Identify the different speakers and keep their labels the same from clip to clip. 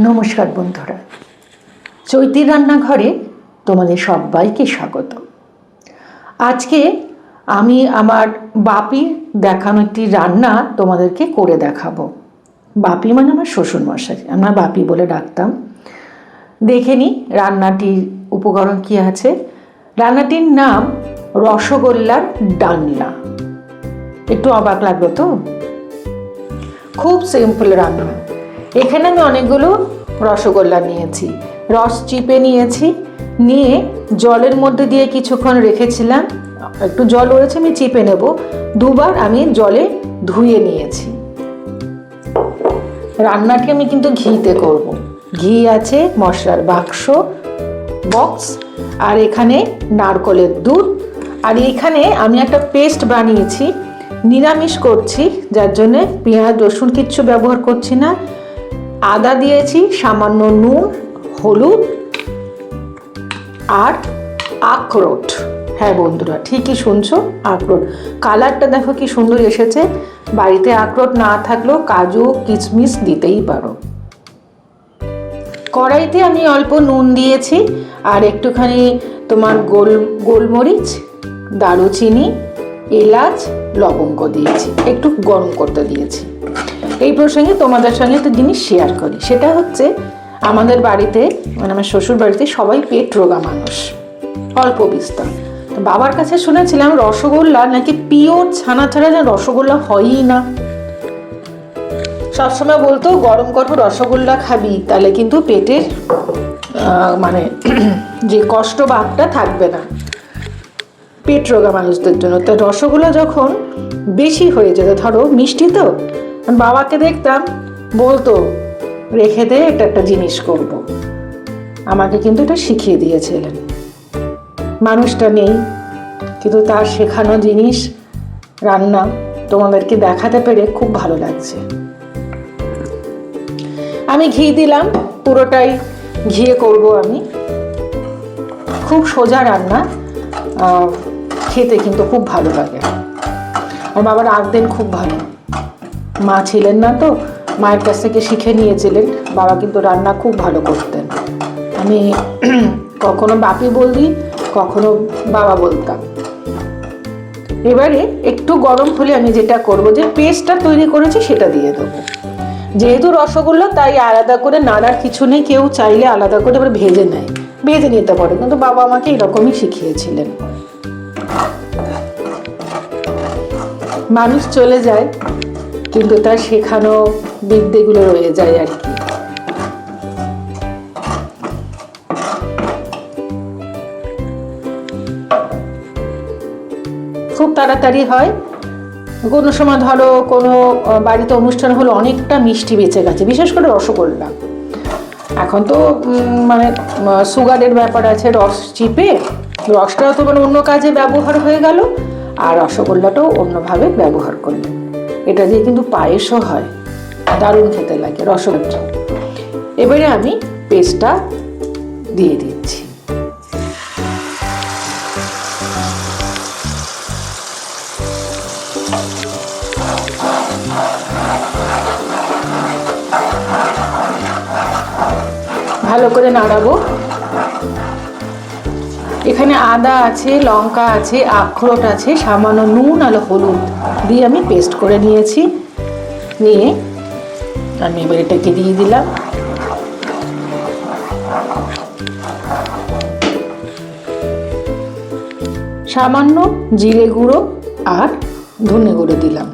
Speaker 1: নমস্কার বন্ধুরা। চৈতির রান্নাঘরে তোমাদের সবাইকে স্বাগত। আজকে আমি আমার বাপির দেখানো একটি রান্না তোমাদেরকে করে দেখাবো। বাপি মানে আমার শ্বশুরমশাই, আমরা বাপি বলে ডাকতাম। দেখে নি রান্নাটির উপকরণ কী আছে। রান্নাটির নাম রসগোল্লার ডালনা। একটু অবাক লাগল তো? খুব সিম্পল রান্না। এখানে আমি অনেকগুলো রসগোল্লা নিয়েছি। রস চিপে নিয়েছি, নিয়ে জলের মধ্যে দিয়ে কিছুক্ষণ রেখেছিলাম। একটু জল রয়েছে, আমি চিপে নেব। দুবার আমি জলে ধুয়ে নিয়েছি। রান্নাটি আমি কিন্তু ঘিতে করব। ঘি আছে, মশলার বাক্স, বক্স, আর এখানে নারকলের দুধ। আর এখানে আমি একটা পেস্ট বানিয়েছি, নিরামিষ করছি, যার জন্যে পেঁয়াজ, রসুন কিচ্ছু ব্যবহার করছি না। আদা দিয়েছি, সামান্য নুন, হলুদ আর আখরোট। হ্যাঁ বন্ধুরা, ঠিকই শুনছো, আখরোট। কালারটা দেখো কি সুন্দর এসেছে। বাড়িতে আখরোট না থাকলেও কাজু, কিশমিশ দিতেই পারো। কড়াইতে আমি অল্প নুন দিয়েছি আর একটুখানি তোমার গোল, গোলমরিচ, দারুচিনি, এলাচ, লবঙ্গ দিয়েছি। একটু গরম করতে দিয়েছি। এই প্রসঙ্গে তোমাদের সঙ্গে একটা জিনিস শেয়ার করি। সেটা হচ্ছে আমাদের বাড়িতে মানে আমার শ্বশুর বাড়িতে সবাই পেট রোগা মানুষ। অল্প বিস্তর। বাবার কাছে শুনেছিলাম রসগোল্লা নাকি পিওর ছানা ছাড়া যেন রসগোল্লা হয়ই না। সবসময় বলতো, গরম গরম রসগোল্লা খাবি, তাহলে কিন্তু পেটের মানে যে কষ্ট ভাবটা থাকবে না। পেট রোগা মানুষদের জন্য। তো রসগোল্লা যখন বেশি হয়ে যেত, ধরো মিষ্টি তো বাবাকে দেখতাম, বলতো, রেখে দে এটা একটা জিনিস করব। আমাকে কিন্তু এটা শিখিয়ে দিয়েছিলেন। মানুষটা নেই, কিন্তু তার শেখানো জিনিস, রান্না তোমাদেরকে দেখাতে পেরে খুব ভালো লাগছে। আমি ঘি দিলাম, পুরোটাই ঘিয়ে করব আমি। খুব সোজা রান্না খেতে কিন্তু খুব ভালো লাগে। আর বাবার আগদিন খুব ভালো। মা ছিলেন না তো, মায়ের কাছ থেকে শিখে নিয়েছিলেন। বাবা কিন্তু রান্না খুব ভালো করতেন। আমি কখনো বাপি বলদি কখনো বাবা বলতাম। এবারে একটু গরম হলে আমি যেটা করব যে পেস্টটা তৈরি করেছি সেটা দিয়ে দেবো। যেহেতু রসগোল্লা, তাই আলাদা করে নাড়ার কিছু নেই, কেউ চাইলে আলাদা করে আবার ভেজে নেয়। ভেজে নিতে পারে, কিন্তু বাবা আমাকে এরকমই শিখিয়েছিলেন। মানুষ চলে যায় কিন্তু তার শেখানো বিদ্যেগুলো রয়ে যায় আর কি। খুব তাড়াতাড়ি হয়। কোনো সময় ধরো কোনো বাড়িতে অনুষ্ঠান হলো অনেকটা মিষ্টি বেঁচে গেছে, বিশেষ করে রসগোল্লা। এখন তো মানে সুগারের ব্যাপার আছে, রস চিপে, রসটাও তো মানে অন্য কাজে ব্যবহার হয়ে গেল, আর রসগোল্লাটাও অন্যভাবে ব্যবহার করলেন। এটা দিয়ে কিন্তু পায়েসও হয়। দারুণ খেতে লাগে রসগোল্লা এবারে আমি পেস্টটা দিয়ে দিচ্ছি। ভালো করে নাড়াবো। এখানে আদা আছে, লঙ্কা আছে, আখরোট আছে, সামান্য নুন আর হলুদ দিয়ে আমি পেস্ট করে নিয়েছি। নিয়ে আমি এবার এটাকে দিয়ে দিলাম। সামান্য জিরে গুঁড়ো আর ধনে গুঁড়ো দিলাম।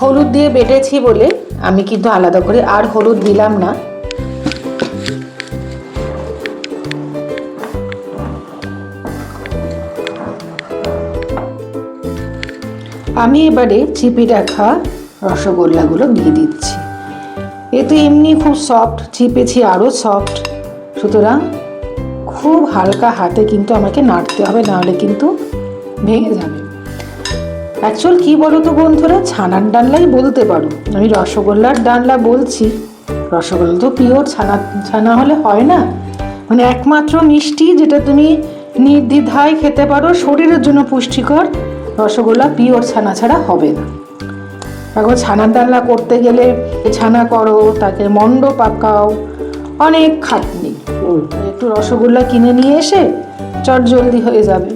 Speaker 1: হলুদ দিয়ে বেটেছি বলে আমি কিন্তু আলাদা করে আর হলুদ দিলাম না। আমি এবারে চিপি রাখা রসগোল্লাগুলো দিয়ে দিচ্ছি। এ তো এমনি খুব সফট চিপেছি আরও সফট সুতরাং খুব হালকা হাতে কিন্তু আমাকে নাড়তে হবে, নাহলে কিন্তু ভেঙে যাবে। অ্যাকচুয়াল কী বলো তো বন্ধুরা? ছানার ডাললাই বলতে পারো। আমি রসগোল্লার ডালনা বলছি। রসগোল্লা তো পিওর ছানা ছানা হলে হয় না। মানে একমাত্র মিষ্টি যেটা তুমি নির্দ্বিধায় খেতে পারো, শরীরের জন্য পুষ্টিকর। রসগোল্লা পিওর ছানা ছাড়া হবে না। এখন ছানার ডালনা করতে গেলে ছানা করো তাকে মন্ড পাকাও অনেক খাটনি। একটু রসগোল্লা কিনে নিয়ে এসে চট জলদি হয়ে যাবে।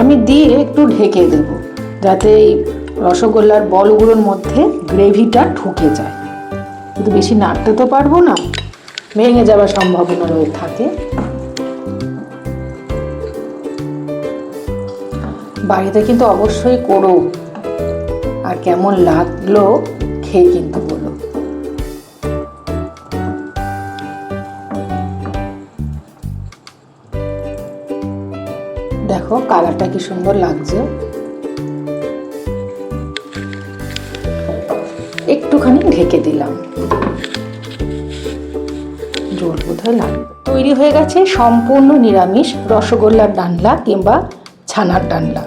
Speaker 1: আমি দিয়ে একটু ঢেকে দেব যাতে এই রসগোল্লার বলগুলোর মধ্যে গ্রেভিটা ঢুকে যায়। কিন্তু বেশি নাড়তে তো পারব না, ভেঙে যাওয়ার সম্ভাবনা রয়ে থাকে। বাড়িতে কিন্তু অবশ্যই করো। আর কেমন লাগল, খেয়ে কিন্তু বলো। দেখো কালারটা কি সুন্দর লাগছে। একটুখানি ঢেকে দিলাম। জোর বোধহয় লাগবে তৈরি হয়ে গেছে সম্পূর্ণ নিরামিষ রসগোল্লার ডানলা কিংবা ছানার ডানলা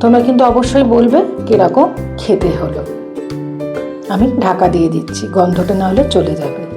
Speaker 1: তোমরা কিন্তু অবশ্যই বলবে কীরকম খেতে হলো। আমি ঢাকা দিয়ে দিচ্ছি, গন্ধটা না হলে চলে যাবে।